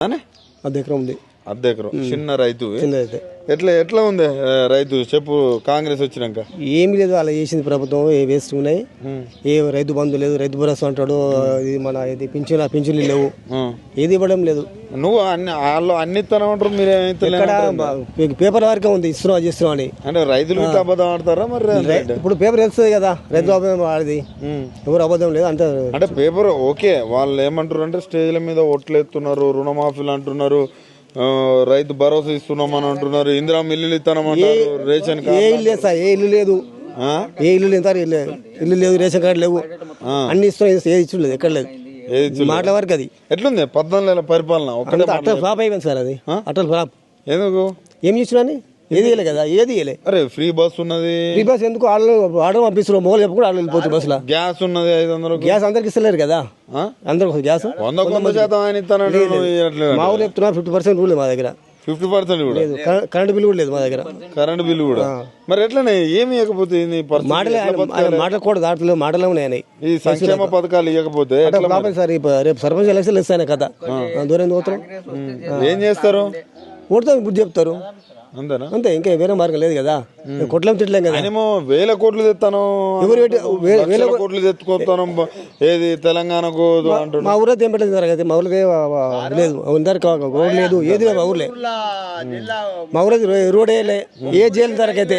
అనే అర్ధ ఎకరం ఉంది అర్ధ ఎకరం చిన్న రైతు. చిన్నదైతే ఎట్లా ఎట్లా ఉంది రైతు? చెప్పు కాంగ్రెస్ వచ్చినాక. ఏమి లేదు అలా చేసింది ప్రభుత్వం ఏ వేస్ట్ ఉన్నాయి. ఏ రైతు బంధు లేదు రైతు భరోసా అంటాడు ఇది మన ఇది పింఛన్ పింఛన్లు లేవు. ఏది ఇవ్వడం లేదు. నువ్వు అన్ని వాళ్ళు అన్ని ఇస్తానంటారు మీరు ఇక్కడ పేపర్ వరకే ఉంది ఇస్తున్నాం అది ఇస్తున్నాం అని. అంటే రైతులు ఇట్లా అబద్ధం ఆడతారా మరి ఇప్పుడు పేపర్ వెళ్తుంది కదా రైతు అబద్ధం ఆడది. ఎవరు అబద్ధం లేదు అంటే అంటే పేపర్ ఓకే వాళ్ళు ఏమంటారు అంటే స్టేజ్ల మీద ఓట్లు ఎత్తున్నారు రుణమాఫీలు అంటున్నారు రైతు భరోసా ఇస్తున్నామని అంటున్నారు. ఇందిరా మిల్లులు ఇస్తానమంటారు రేషన్ ఏ ఇల్లు లేదు సార్ ఏ ఇల్లు లేదు? ఏ ఇల్లు లేదు సార్ ఇల్లు ఇల్లు లేదు రేషన్ కార్డు లేవు. అన్ని ఇస్తున్నాం ఏ ఇచ్చు లేదు ఎక్కడ లేదు. మాటల వరకు అది. ఎట్లుంది? పద్నాలుగు నెలల పరిపాలన అట్టలు ఫ్లాప్ అయిపోయింది సార్ అది. అట్టలు ఫ్లాప్. ఎందుకు? ఏం చేసినా ఏది కదా? ఏది అరే ఫ్రీ బస్ ఉన్నది. ఫ్రీ బస్ ఎందుకు ఆడలు ఆడలు పంపిస్తున్నారు? మొగలు చెప్పుకుంటే ఆడలు వెళ్ళిపోతుంది బస్సులో? గ్యాస్ ఉన్నది ఐదు వందలకు. గ్యాస్ అందరికి ఇస్తలేరు కదా? ఆ? అందరికి గ్యాస్? వంద వంద శాతం ఆయన ఇస్తానంటే మా ఊరు చెప్తున్నారు ఫిఫ్టీ పర్సెంట్ లేదు మా దగ్గర. ఫిఫ్టీ పర్సెంట్ కూడా? లేదు కరె- కరెంట్ బిల్ కూడా లేదు మా దగ్గర. కరెంట్ బిల్లు కూడా? మరి ఎట్లనే ఏమి ఇవ్వకపోతే? మాటలే మాటలు కూడా దాటలేవు మాటలే ఉన్నాయి ఈ సంక్షేమ పథకాలు ఇవ్వకపోతే సార్ ఇప్పుడు రేపు సర్పంచ్ ఎలక్షన్లు ఇస్తాయి కదా దూరం పోతాం ఏం చేస్తారు? ఓటుతాం బుద్ధి చెప్తారు. అంతేనా? అంతే ఇంకా వేరే మార్గం లేదు కదా. కొట్లం తిట్టలేం కదా. ఆయనేమో వేల కోట్లు తెస్తాను ఎవరు పెట్టి- వే- లక్షల కోట్లు తెచ్చుకొస్తాను ఏది తెలంగాణకు మా ఊరే ఏం పెట్టలేదు సార్ అయితే మా ఊరికే లేదు. అందరికి రోడ్ లేదు ఏది లేదు మా ఊర్లే? మా ఊరే రోడ్ వేయలే ఏ జైలు ధరకైతే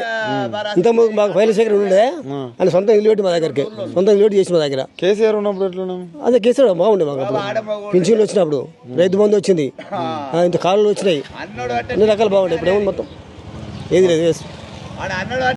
ఇంత మాకు ఫైల్ సేకరణ ఉండే అని సొంత ఇల్లు పెట్టి మా దగ్గరికి సొంత ఇల్లు పెట్టి చేసి మా దగ్గర. కేసీఆర్ ఉన్నప్పుడు ఎట్లా అదే కేసు బాగుండే మాకు అప్పుడు. పింఛన్లు వచ్చినప్పుడు రైతు బంధు వచ్చింది. ఆ, ఇంత కాళ్ళు వచ్చినాయి. అన్ని రకాలు బాగుంటాయి ఇప్పుడు మొత్తం? ఏది లేదు వేస్ట్